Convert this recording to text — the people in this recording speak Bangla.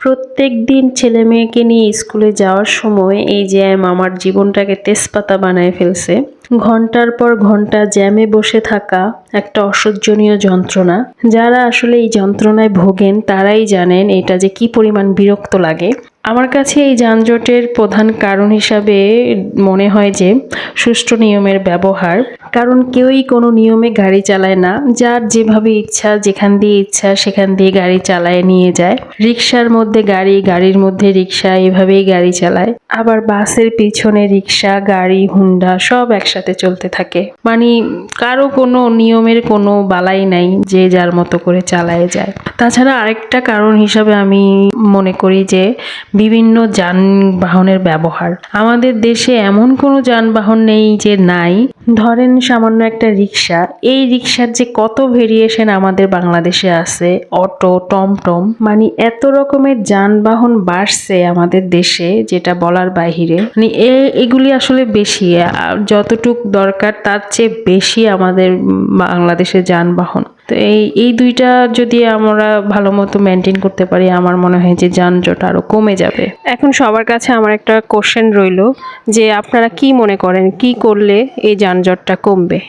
প্রত্যেক দিন ছেলে মেয়েকে নিয়ে স্কুলে যাওয়ার সময় এই জ্যাম আমার জীবনটাকে তেজপাতা বানায় ফেলছে। ঘণ্টার পর ঘণ্টা জ্যামে বসে থাকা একটা অসহ্যনীয় যন্ত্রণা। যারা আসলে এই যন্ত্রণায় ভোগেন, তারাই জানেন এটা যে কি পরিমাণ বিরক্ত লাগে। আমার কাছে এই যানজটের প্রধান কারণ হিসাবে মনে হয় যে, সুষ্ঠু নিয়মের ব্যবহার কারণ কেউই কোনো নিয়মে গাড়ি চালায় না। যার যেভাবে ইচ্ছা, যেখান দিয়ে ইচ্ছা, সেখান দিয়ে গাড়ি চালায়, নিয়ে যায়। রিক্সার মধ্যে গাড়ি, গাড়ির মধ্যে রিক্সা এভাবেই গাড়ি চালায়। আবার বাসের পিছনে রিক্সা গাড়ি, হুন্ডা সব একসাথে চলতে থাকে। মানে কারও কোনো নিয়মের কোনো বালাই নাই যে যার মতো করে চালায় যায়। তাছাড়া আরেকটা কারণ হিসাবে আমি মনে করি যে বিভিন্ন যানবাহনের ব্যবহার। আমাদের দেশে এমন কোনো যানবাহন নেই যে নাই। ধরেন সামান্য একটা রিক্সা। এই রিক্সার যে কত ভেরিয়েশন আমাদের বাংলাদেশে আছে, অটো, টমটম মানে এত রকমের যানবাহন বাড়ছে আমাদের দেশে, যেটা বলার বাহিরে। মানে এগুলি আসলে বেশি যতটুক দরকার তার চেয়ে বেশি আমাদের বাংলাদেশে যানবাহন। তো এই এই দুইটা যদি আমরা ভালো মতো মেনটেন করতে পারি, আমার মনে হয় যে যানজট আরও কমে যাবে। এখন সবার কাছে আমার একটা কোশ্চেন রইল যে আপনারা কি মনে করেন, কি করলে এই যানজটটা কমবে?